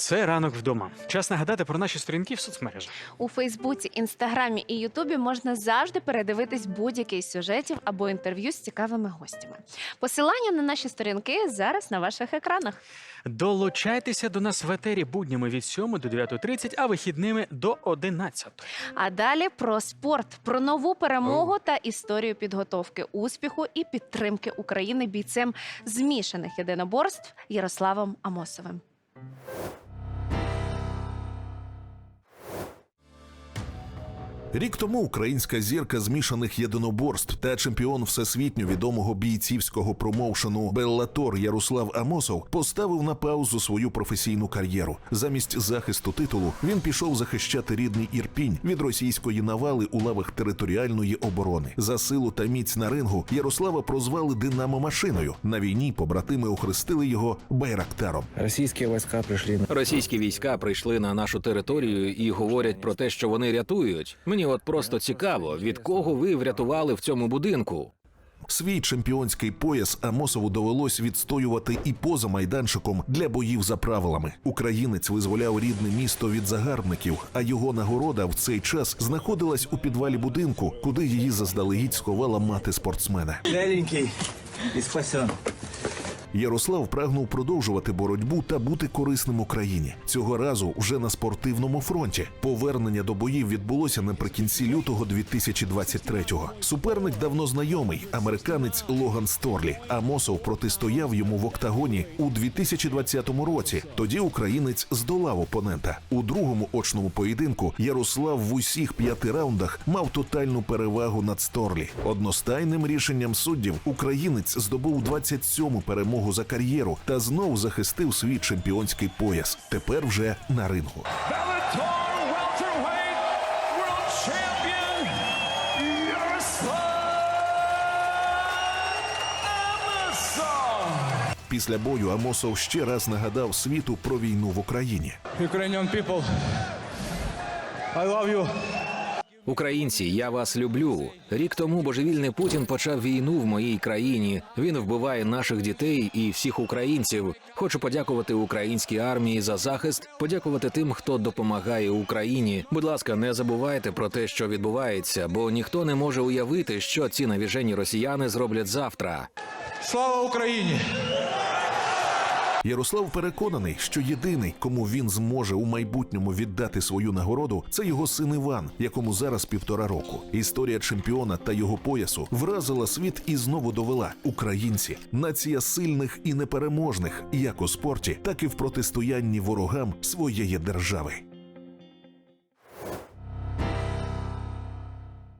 Це ранок вдома. Час нагадати про наші сторінки в соцмережах. У Фейсбуці, Інстаграмі і Ютубі можна завжди передивитись будь-який з сюжетів або інтерв'ю з цікавими гостями. Посилання на наші сторінки зараз на ваших екранах. Долучайтеся до нас в етері буднями від 7 до 9.30, а вихідними до 11. А далі про спорт, про нову перемогу та історію підготовки успіху і підтримки України бійцем змішаних єдиноборств Ярославом Амосовим. Рік тому українська зірка змішаних єдиноборств та чемпіон всесвітньо відомого бійцівського промоушену Беллатор Ярослав Амосов поставив на паузу свою професійну кар'єру. Замість захисту титулу він пішов захищати рідний Ірпінь від російської навали у лавах територіальної оборони. За силу та міць на рингу Ярослава прозвали Динамо машиною. На війні побратими охрестили його Байрактаром. Российские войска пришли Російські війська прийшли на нашу територію і говорять про те, що вони рятують. Мені от просто цікаво, від кого ви врятували в цьому будинку. Свій чемпіонський пояс Амосову довелось відстоювати і поза майданчиком для боїв за правилами. Українець визволяв рідне місто від загарбників, а його нагорода в цей час знаходилась у підвалі будинку, куди її заздалегідь сховала мати спортсмена. Беленький и спасен. Ярослав прагнув продовжувати боротьбу та бути корисним Україні. Цього разу вже на спортивному фронті. Повернення до боїв відбулося наприкінці лютого 2023-го. Суперник давно знайомий, американець Логан Сторлі. Амосов протистояв йому в октагоні у 2020 році. Тоді українець здолав опонента. У другому очному поєдинку Ярослав в усіх п'яти раундах мав тотальну перевагу над Сторлі. Одностайним рішенням суддів українець здобув 27-му перемогу за кар'єру та знов захистив свій чемпіонський пояс. Тепер вже на рингу. Після бою Амосов ще раз нагадав світу про війну в Україні. Ukrainian people, I love you. Українці, я вас люблю. Рік тому божевільний Путін почав війну в моїй країні. Він вбиває наших дітей і всіх українців. Хочу подякувати українській армії за захист, подякувати тим, хто допомагає Україні. Будь ласка, не забувайте про те, що відбувається, бо ніхто не може уявити, що ці навіжені росіяни зроблять завтра. Слава Україні! Ярослав переконаний, що єдиний, кому він зможе у майбутньому віддати свою нагороду, це його син Іван, якому зараз півтора року. Історія чемпіона та його поясу вразила світ і знову довела українці, нація сильних і непереможних, як у спорті, так і в протистоянні ворогам своєї держави.